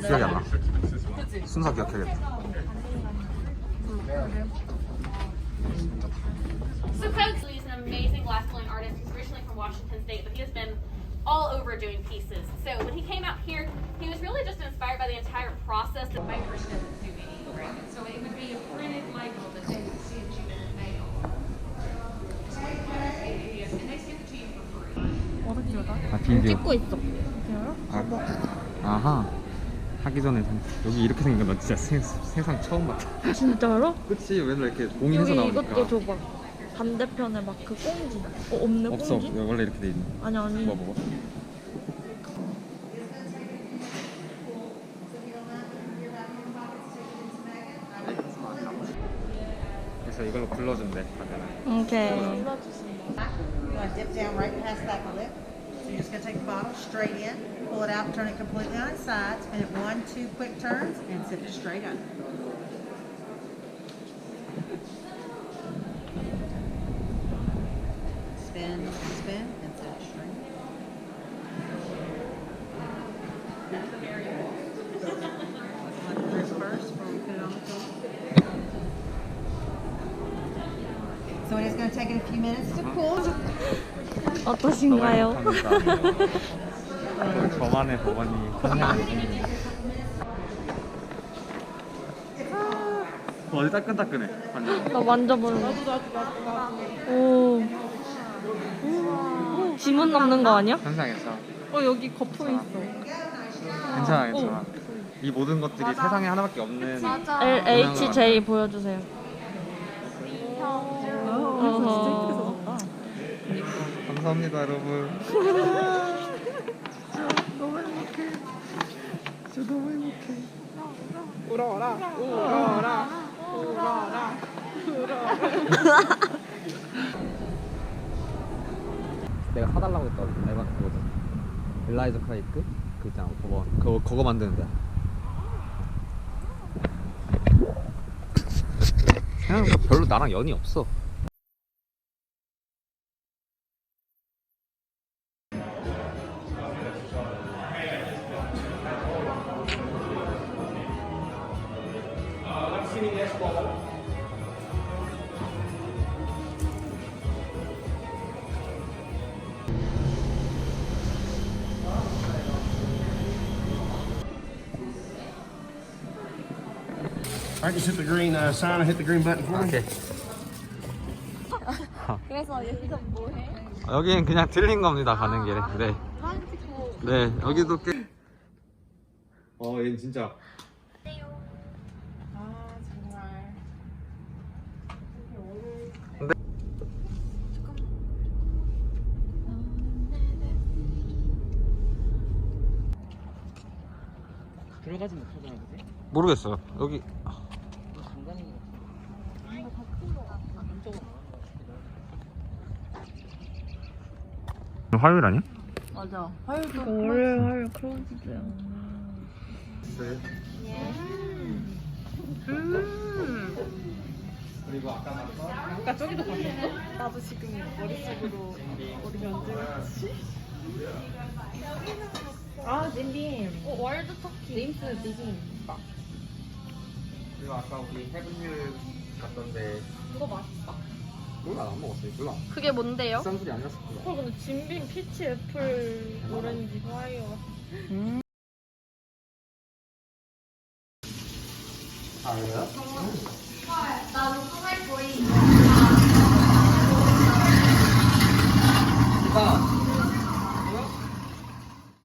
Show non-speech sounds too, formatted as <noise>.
기억이 안 나. 순서 기억해야겠다. So Pugsley is an amazing glass blowing artist. He's originally from Washington State, but he has been all over doing pieces. So when he came out here, he was really just inspired by the entire process. Of Bakers doesn't do any engraving, so it would be a printed label that they would send you in the mail. And they send it to you for free. 아 비디오. 찍고 있어. 아, 아하. 하기 전에 생- 여기 이렇게 생긴 거나 진짜 세, 세상 처음 봤다. 진짜로? <laughs> 그치 맨날 이렇게 봉인해서 여기 나오니까. 이것도 줘봐. 반대편에 막 그 꽁지. 어, 없네 없어. 꽁지? 원래 이렇게 돼 있는. 아니 아니. 뭐 먹어? 그래서 이걸로 불러준대 다들. 오케이. You want to dip down right past that lip. Going to take the bottle straight in, pull it out, turn it completely on its side, spin it one, two quick turns, and sip it straight up. Spin, spin, and sip it straight. So it is going to take it a few minutes to cool. 어떠신가요? <laughs> 저만의 법안이 탄생하는 어디 따끈따끈해 완전 나 만져볼래. 오. 지문 남는 거 아니야? 현상했어 어 여기 거품 있어. 괜찮아 괜찮아 이 모든 것들이 세상에 하나밖에 없는 LHJ 보여주세요. 어허. 감사합니다 여러분. 너무 행복해. 진짜 너무 행복해. 내가 사달라고 했던 에바 그거든. 엘라이저 크레이크? 그 있잖아 그거 그거 그거 만드는 데야 생각보다 별로 나랑 연이 없어 All right, just hit the green uh, sign and hit the green button for me. 오케이 그래서 여기서 뭐해? 여기는 그냥 들린 겁니다 가는 길에 네. 네 여기도 꽤 어, 얘는 진짜 들어가지 못하잖아, 그지? 모르겠어요 여기 이거 장관인 것 같아. 화요일 아니야? 맞아. 화요일도 월요일 화요일 크로즈야. 그리고 아까 저기도 봤었어? 나도 지금 머릿속으로 어디 언제 아 딘딘 어, 월드 터키. 제임스 디딘 그리고 아까 우리 헤븐힐 갔던데 그거 맛있다. 몰라 나안 먹었어 몰라 그게 뭔데요? 비싼 술이 아니었을 거야 어 근데 진빈 피치 애플 오렌지 파이어 아 그래요? 거임.